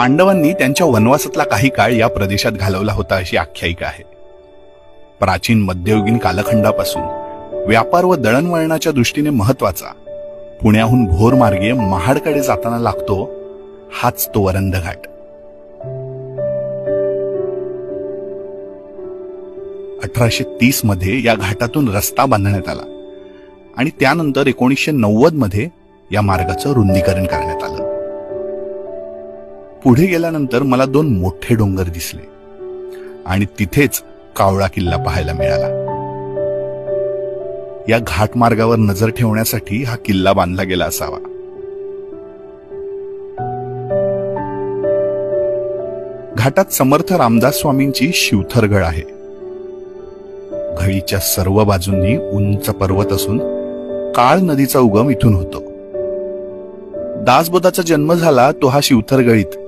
पांडवांनी त्यांच्या वनवासातला काही काळ या प्रदेशात घालवला होता अशी आख्यायिका आहे. प्राचीन मध्ययुगीन कालखंडापासून व्यापार व दळणवळणाच्या दृष्टीने महत्त्वाचा पुण्याहून भोर मार्गे महाडकडे जाताना लागतो हाच तो वरंध घाट अठराशे तीसमध्ये या घाटातून रस्ता बांधण्यात आला आणि त्यानंतर एकोणीसशे नव्वदमध्ये या मार्गाचं रुंदीकरण करण्यात पुढे गेल्यानंतर मला दोन मोठे डोंगर दिसले. आणि तिथेच कावळा किल्ला पाहायला मिळाला. या घाट मार्गावर नजर ठेवण्यासाठी हा किल्ला बांधला गेला असावा. घाटात समर्थ रामदास स्वामींची शिवथरगड आहे. घळीच्या सर्व बाजूंनी उंच पर्वत असून काळ नदीचा उगम इथून होतो. दासबोधाचा जन्म झाला तो हा शिवथरगळीत